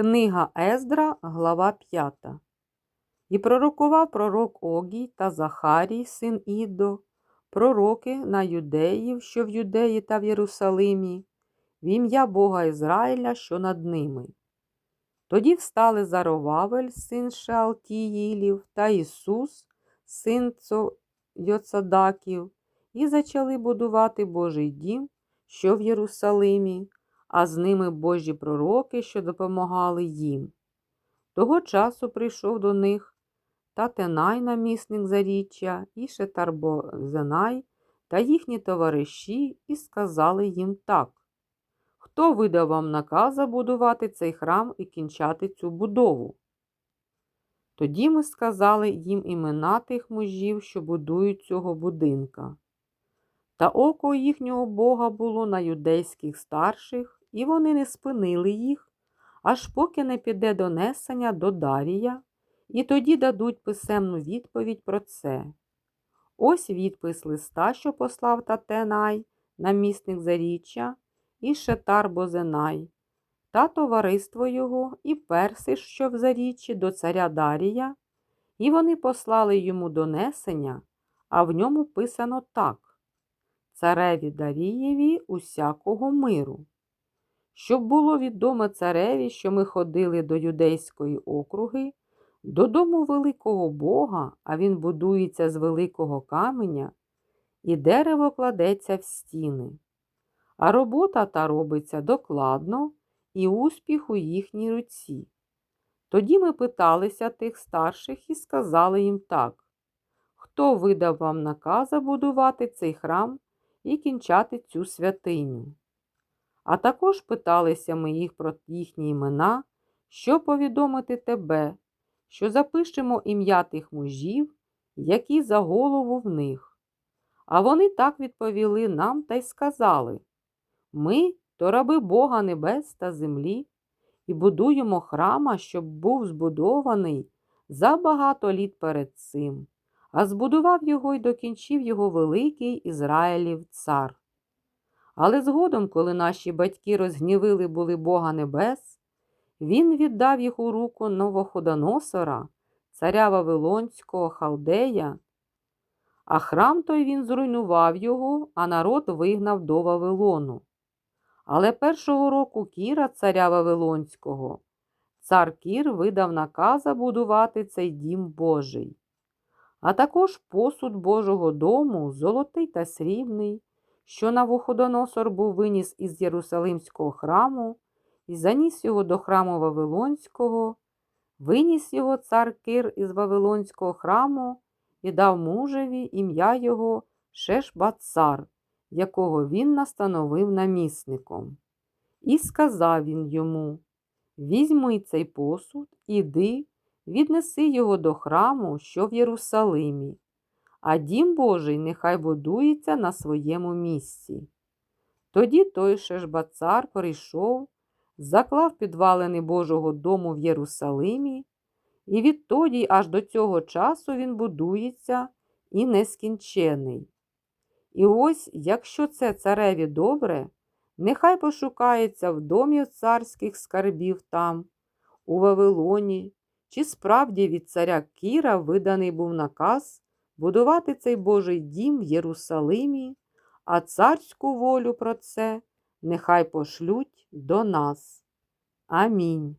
Книга Ездра, глава 5. І пророкував пророк Огій та Захарій, син Ідо, пророки на юдеїв, що в Юдеї та в Єрусалимі, в ім'я Бога Ізраїля, що над ними. Тоді встали Заровавель, син Шеалтіїлів, та Ісус, син Йоцадаків, і почали будувати Божий дім, що в Єрусалимі, а з ними Божі пророки, що допомагали їм. Того часу прийшов до них Татенай, намісник заріччя, і Шетарбозенай та їхні товариші, і сказали їм так. Хто видав вам наказ забудувати цей храм і кінчати цю будову? Тоді ми сказали їм імена тих мужів, що будують цього будинка. Та око їхнього Бога було на юдейських старших, і вони не спинили їх, аж поки не піде донесення до Дарія, і тоді дадуть писемну відповідь про це. Ось відпис листа, що послав Татенай, намісник заріччя, і Шетар Бозенай, та товариство його, і Персиш, що в заріччі, до царя Дарія, і вони послали йому донесення, а в ньому писано так цареві Дарієві усякого миру. Щоб було відомо цареві, що ми ходили до юдейської округи, додому великого Бога, а він будується з великого каменя, і дерево кладеться в стіни. А робота та робиться докладно і успіх у їхній руці. Тоді ми питалися тих старших і сказали їм так: хто видав вам наказа будувати цей храм і кінчати цю святиню? А також питалися ми їх про їхні імена, що повідомити тебе, що запишемо ім'я тих мужів, які за голову в них. А вони так відповіли нам та й сказали ми то раби Бога небес та землі, і будуємо храма, щоб був збудований за багато літ перед цим, а збудував його й докінчив його великий Ізраїлів цар. Але згодом, коли наші батьки розгнівили були Бога Небес, він віддав їх у руку Новоходоносора, царя Вавилонського Халдея, а храм той він зруйнував його, а народ вигнав до Вавилону. Але першого року Кіра, царя Вавилонського, цар Кір видав наказа будувати цей дім Божий, а також посуд Божого дому, золотий та срібний, що Навуходоносор був виніс із Єрусалимського храму і заніс його до храму Вавилонського, виніс його цар Кир із Вавилонського храму і дав мужеві ім'я його Шешбацар, якого він настановив намісником. І сказав він йому: Візьми цей посуд, іди, віднеси його до храму, що в Єрусалимі, а дім Божий нехай будується на своєму місці. Тоді той Шешбацар прийшов, заклав підвалини Божого дому в Єрусалимі, і відтоді аж до цього часу він будується і нескінчений. І ось, якщо це цареві добре, нехай пошукається в домі царських скарбів там, у Вавилоні, чи справді від царя Кіра виданий був наказ будувати цей Божий дім в Єрусалимі, а царську волю про це нехай пошлють до нас. Амінь.